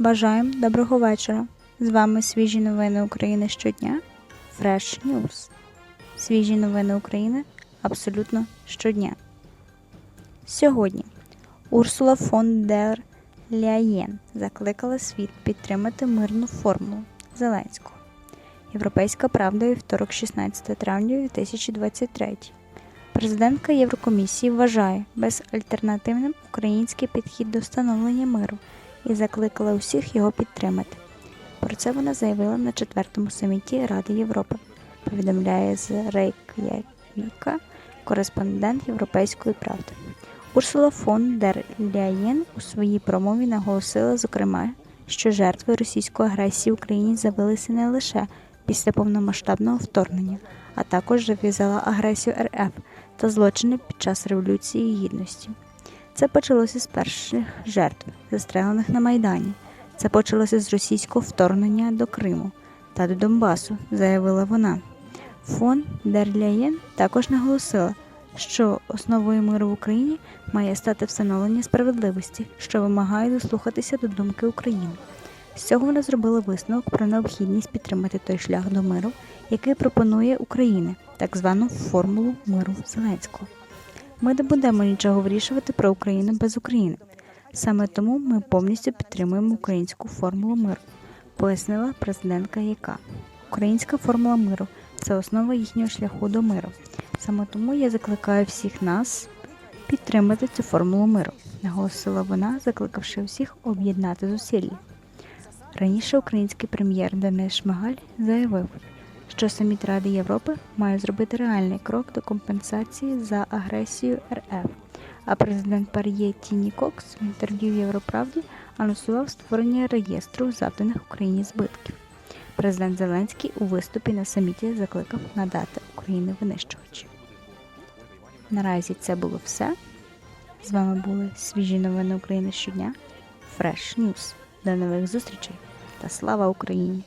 Бажаємо доброго вечора. З вами свіжі новини України щодня. Fresh News. Свіжі новини України абсолютно щодня. Сьогодні Урсула фон дер Ляєн закликала світ підтримати мирну формулу Зеленського. Європейська правда вівторок 16 травня 2023. Президентка Єврокомісії вважає безальтернативним український підхід до встановлення миру і закликала усіх його підтримати. Про це вона заявила на четвертому саміті Ради Європи. Повідомляє з Рейк'явіка кореспондент Європейської правди. Урсула фон дер Ляєн у своїй промові наголосила, зокрема, що жертви російської агресії в Україні з'явилися не лише після повномасштабного вторгнення, а також зав'язала агресію РФ та злочини під час Революції Гідності. Це почалося з перших жертв, застрелених на Майдані. Це почалося з російського вторгнення до Криму та до Донбасу, заявила вона. Фон дер Ляєн також наголосила, що основою миру в Україні має стати встановлення справедливості, що вимагає дослухатися до думки України. З цього вона зробила висновок про необхідність підтримати той шлях до миру, який пропонує Україна, так звану формулу миру Зеленського. Ми не будемо нічого вирішувати про Україну без України. Саме тому ми повністю підтримуємо українську формулу миру, пояснила президентка ЯК. Українська формула миру це основа їхнього шляху до миру. Саме тому я закликаю всіх нас підтримати цю формулу миру, наголосила вона, закликавши всіх об'єднати зусилля. Раніше український прем'єр Денис Шмигаль заявив, що саміт Ради Європи має зробити реальний крок до компенсації за агресію РФ. А президент Пар'є Тіні Кокс в інтерв'ю Європравді анонсував створення реєстру завданих Україні збитків. Президент Зеленський у виступі на саміті закликав надати Україні винищувачі. Наразі це було все. З вами були свіжі новини України щодня. Fresh News. До нових зустрічей та слава Україні!